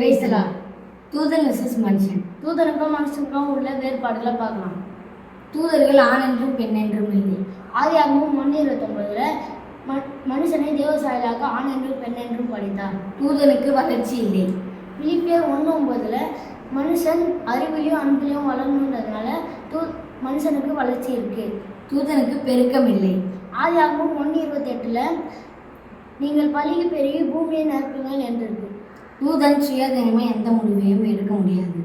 பேசலா தூதன் விசஸ் மனுஷன். தூதருக்கும் மனுஷனுக்கும் உள்ள வேறுபாடுகளை பார்க்கலாம். தூதர்கள் ஆண் என்றும் பெண் என்றும் இல்லை. ஆதியாகவும் ஒன்று இருபத்தொன்பதுல மனுஷனை தேவசாயலாக ஆண் என்றும் பெண் என்றும் படைத்தார். தூதனுக்கு வளர்ச்சி இல்லை. பிலிப்பியர் ஒன்று ஒன்பதுல மனுஷன் அறிவிலையும் அன்பிலையும் வளரணுன்றதுனால தூ மனுஷனுக்கு வளர்ச்சி இருக்கு. தூதனுக்கு பெருக்கம் இல்லை. ஆதியாகவும் ஒன்று இருபத்தெட்டுல நீங்கள் பழகி பெருகி பூமியை நிரப்புங்கள் தூதன் சுயாதீனமே எந்த முடிவையும் எடுக்க முடியாது.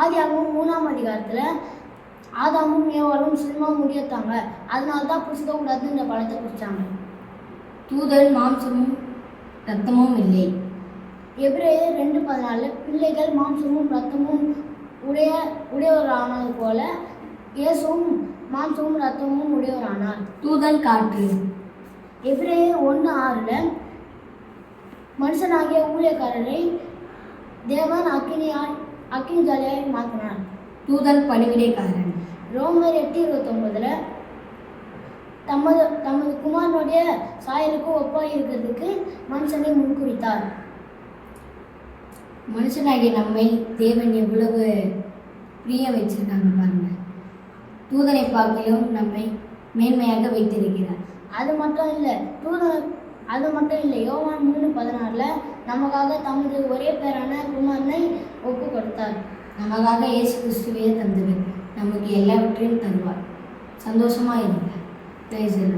ஆதியாகவும் மூணாம் அதிகாரத்தில் ஆதாமும் ஏவாளும் சும்மா முடியத்தாங்க. அதனால தான் புசிக்கக்கூடாதுன்னு இந்த பழத்தை குடிச்சாங்க. தூதன் மாம்சமும் ரத்தமும் இல்லை. எபிரேயர் ரெண்டு பதினாலு பிள்ளைகள் மாம்சமும் ரத்தமும் உடைய உடையவரானது போல இயேசுவும் மாம்சமும் ரத்தமும் உடையவரானார். தூதன் காற்று. எபிரேயர் ஒன்று ஆறில் மனுஷனாகிய ஊழியக்காரரை தேவன் அக்கினியாய் அக்கினி ஜாலியாய் மாற்றினார் தூதன் பணிவிடைக்காரன். ரோமர் எட்டு இருபத்தொன்பதுல தமது தமது குமாரனுடைய சாயலுக்கு ஒப்பாய் இருக்கிறதுக்கு மனுஷனை முன்குறித்தார். மனுஷனாகிய நம்மை தேவன் எவ்வளவு பிரியம் வச்சிருக்காங்க பாருங்க. தூதனை பார்க்கலும் நம்மை மேன்மையாக வைத்திருக்கிறார். அது மட்டும் இல்லை தூதன் அது மட்டும் இல்லை யோவான் மூணு பதினாறில் நமக்காக தமது ஒரே பேரான குமாரனை ஒப்பு கொடுத்தார் நமக்காக இயேசு கிறிஸ்துவையே தந்தவர். நமக்கு எல்லாவற்றையும் தருவார். சந்தோஷமாக இருங்க. Praise the